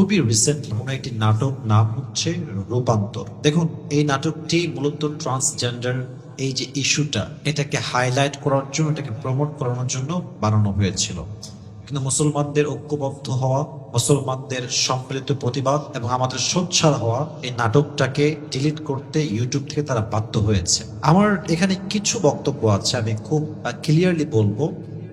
খুবই রিসেন্টলি কোনো একটি নাটক নাম হচ্ছে রূপান্তর। দেখুন, এই নাটকটি মূলত ট্রান্সজেন্ডার এই যে ইস্যুটা এটাকে হাইলাইট করার জন্য, এটাকে প্রমোট করানোর জন্য বানানো হয়েছিল। কিন্তু মুসলমানদের ঐক্যবদ্ধ হওয়া, মুসলমানদের সম্মিলিত প্রতিবাদ এবং আমাদের সোচ্ছার হওয়া এই নাটকটাকে ডিলিট করতে ইউটিউব থেকে তারা বাধ্য হয়েছে। আমার এখানে কিছু বক্তব্য আছে, আমি খুব ক্লিয়ারলি বলব।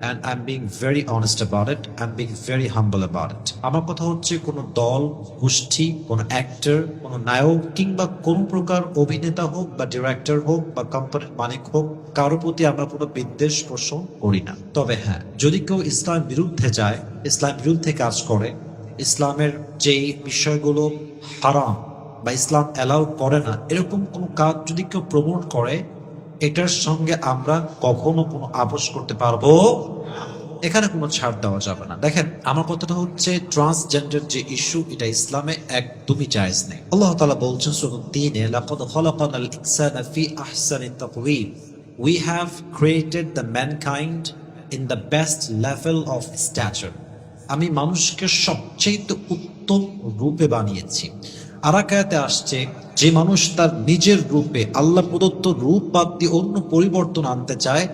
And I am being very honest about it I am being very humble about it আমার কথা হচ্ছে কোনো দল, গোষ্ঠী, কোনো অ্যাক্টর কোনো নায়ক কিংবা কোন প্রকার অভিনেতা হোক বা ডিরেক্টর হোক বা কোম্পানির মালিক হোক কারোর প্রতি আমরা কোনো বিদ্বেষ পোষণ করি না। তবে হ্যাঁ যদি কেউ ইসলাম বিরুদ্ধে যায়, ইসলাম বিরুদ্ধে কাজ করে, ইসলামের যেই বিষয়গুলো হারাম বা ইসলাম অ্যালাউ করে না, এরকম কোনো কাজ যদি কেউ প্রমোট করে এটার সঙ্গে আমরা কখনো কোনো আপোষ করতে পারব? এখানে কোনো ছাড় দেওয়া যাবে না। দেখেন, আমার কথাটা হচ্ছে ট্রান্সজেন্ডার যে ইস্যু এটা ইসলামে একদমই জায়েজ নেই। আল্লাহ তাআলা বলছেন সূরা তিনে লাকাদ খালাকানাল ইনসানা ফি আহসানি তাকওয়িম। We have created the mankind in the best level of stature আমি মানুষকে সবচেয়ে উত্তম রূপে বানিয়েছি। আরাকায়াতে আসছে যে মানুষ তার নিজের রূপে আল্লাহ প্রদত্ত রূপ বাদ দিয়ে অন্য পরিবর্তন আনতে চায়,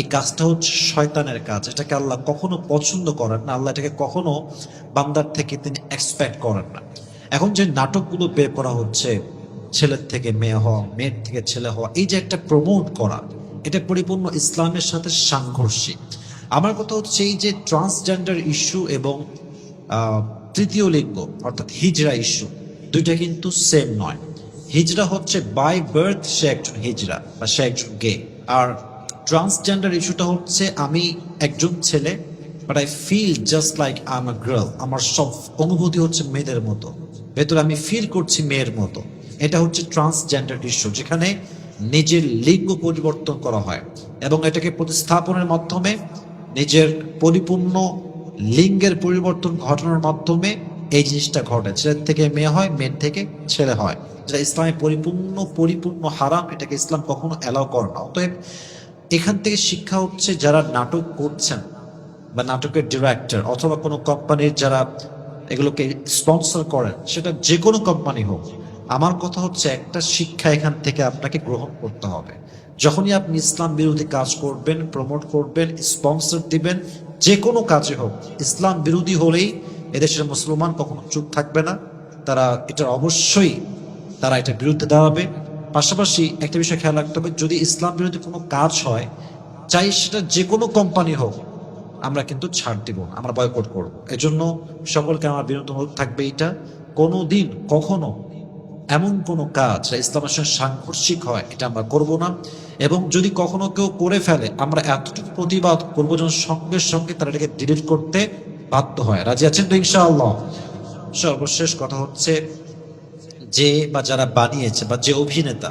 এই কাজটা হচ্ছে শয়তানের কাজ। এটাকে আল্লাহ কখনো পছন্দ করেন না। আল্লাহ এটাকে কখনো বান্দার থেকে তিনি এক্সপেক্ট করেন না। এখন যে নাটকগুলো বের করা হচ্ছে, ছেলের থেকে মেয়ে হওয়া, মেয়ের থেকে ছেলে হওয়া, এই যে একটা প্রমোট করা, এটা পরিপূর্ণ ইসলামের সাথে সাংঘর্ষিক। আমার কথা হচ্ছে এই যে ট্রান্সজেন্ডার ইস্যু এবং তৃতীয় লিঙ্গ, অর্থাৎ হিজরা ইস্যু দুইটা কিন্তু সেম নয়। হিজরা হচ্ছে বাই বার্থ সে একজন হিজরা বা সে একজন গে আর ট্রান্সজেন্ডার ইস্যুটা হচ্ছে আমি একজন ছেলে but I feel just like I am a girl আমার সব অনুভূতি হচ্ছে মেয়েদের মতো। ভেতরে আমি ফিল করছি মেয়ের মতো। এটা হচ্ছে ট্রান্সজেন্ডার ইস্যু যেখানে নিজের লিঙ্গ পরিবর্তন করা হয় এবং এটাকে প্রতিস্থাপনের মাধ্যমে নিজের পরিপূর্ণ লিঙ্গের পরিবর্তন ঘটানোর মাধ্যমে এই জিনিসটা ঘটে। ছেলের থেকে মেয়ে হয়, মেয়ের থেকে ছেলে হয়। যেটা ইসলামে পরিপূর্ণ পরিপূর্ণ হারাম, এটাকে ইসলাম কখনো অ্যালাউ করে না। অতএব এখান থেকে শিক্ষা হচ্ছে যারা নাটক করছেন বা নাটকের ডিরেক্টর অথবা কোনো কোম্পানির যারা এগুলোকে স্পন্সর করেন, সেটা যে কোনো কোম্পানি হোক, আমার কথা হচ্ছে একটা শিক্ষা এখান থেকে আপনাকে গ্রহণ করতে হবে। যখনই আপনি ইসলাম বিরোধী কাজ করবেন, প্রমোট করবেন, স্পন্সর দিবেন, যে কোনো কাজে হোক, ইসলাম বিরোধী হলেই এদেশের মুসলমান কখনো চুপ থাকবে না। তারা এটা অবশ্যই তারা এটার বিরুদ্ধে দাঁড়াবে। পাশাপাশি একটা বিষয় খেয়াল রাখতে হবে, যদি ইসলাম বিরোধী কোনো কাজ হয়, চাই সেটা যে কোনো কোম্পানি হোক, আমরা কিন্তু ছাড় দিব না, আমরা বয়কট করব। এজন্য সকলকে আমার বিনোদন অনুরোধ থাকবে এটা কোনো দিন কখনো এমন কোনো কাজ ইসলামের সঙ্গে সাংঘর্ষিক হয়, এটা আমরা করব না। এবং যদি কখনো কেউ করে ফেলে, আমরা এতটুকু প্রতিবাদ করব যেন সঙ্গে সঙ্গে তারা এটাকে ডিলিট করতে বাধ্য হয়। রাজি আছেন তো ইনশাআল্লাহ? সর্বশেষ কথা হচ্ছে যে বা যারা বানিয়েছে বা যে অভিনেতা,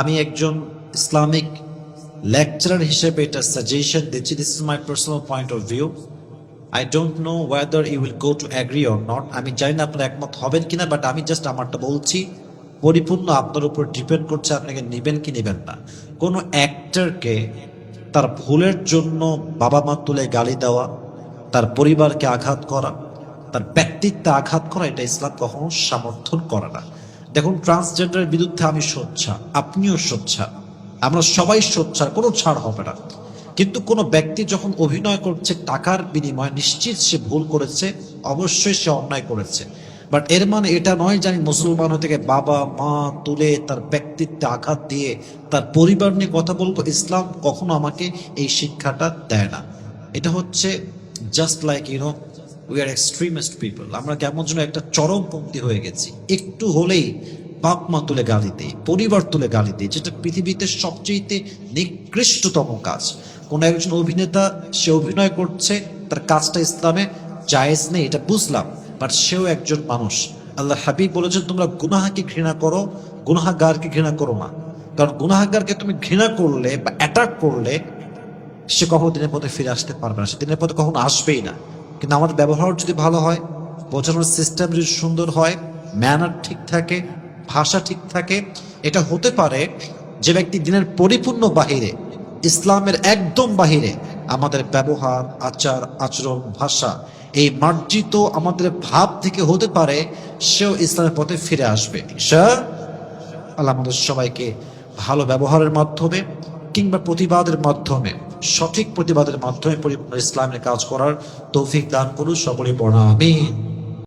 আমি একজন ইসলামিক লেকচারার হিসেবে এটা সাজেশন দিচ্ছি। This is my personal point of view I don't know whether you will go to agree or not আমি জানি না আপনারা একমত হবেন কিনা বাট আমি জাস্ট আমারটা বলছি। পরিপূর্ণ আপনার উপর ডিপেন্ড করছে আপনাকে নেবেন কি নেবেন না। কোনো অ্যাক্টরকে তার ভুলের জন্য বাবা মা তুলে গালি দেওয়া তার পরিবারকে আঘাত করা, তার ব্যক্তিত্বে আঘাত করা, এটা ইসলাম কখনো সমর্থন করে না। দেখুন ট্রান্সজেন্ডারের বিরুদ্ধে আমি সোচ্ছা আপনিও সোচ্ছা আমরা সবাই সোচ্চার, কোনো ছাড় হবে না। কিন্তু কোনো ব্যক্তি যখন অভিনয় করছে, টাকার বিনিময়ে নিশ্চিত সে ভুল করেছে, অবশ্যই সে অন্যায় করেছে। বাট এর মানে এটা নয় যে আমি মুসলমান থেকে বাবা, মা তুলে তার ব্যক্তিত্বে আঘাত দিয়ে তার পরিবার নিয়ে কথা বলব। ইসলাম কখনো আমাকে এই শিক্ষাটা দেয় না। এটা হচ্ছে just like you know we are extremist people আমরা কেমন যেন একটা চরমপন্থী হয়ে গেছি। একটু হলেই বাপ মা তুলে গালি দেই পরিবার তুলে গালি দেই যেটা পৃথিবীতে সবচেয়ে নিকৃষ্টতম কাজ। কোন একজন অভিনেতা, সে অভিনয় করছে, তার কাজটা ইসলামে জায়েজ নেই, এটা বুঝলাম, বাট সেও একজন মানুষ। আল্লাহ হাবিব বলেছেন, তোমরা গুনাহাকে ঘৃণা করো, গুনাহাগারকে ঘৃণা করো না। কারণ গুনাহাগারকে তুমি ঘৃণা করলে বা অ্যাটাক করলে সে কখনো দিনের পথে ফিরে আসতে পারবে না, সে দিনের পথে কখনো আসবেই না। কিন্তু আমাদের ব্যবহার যদি ভালো হয়, বোঝানোর সিস্টেম যদি সুন্দর হয় ম্যানার ঠিক থাকে, ভাষা ঠিক থাকে, এটা হতে পারে যে ব্যক্তি দিনের পরিপূর্ণ বাহিরে, ইসলামের একদম বাহিরে আমাদের ব্যবহার, আচার, আচরণ, ভাষা, এই মার্জিত আমাদের ভাব থেকে হতে পারে সেও ইসলামের পথে ফিরে আসবে। ঈশা আল্লাহ আমাদের সবাইকে ভালো ব্যবহারের মাধ্যমে কিংবা প্রতিবাদের মাধ্যমে সঠিক প্রতিবাদের মাধ্যমে পরিপূর্ণ ইসলামের কাজ করার তৌফিক দান করুন সকলে পড়া আমিন।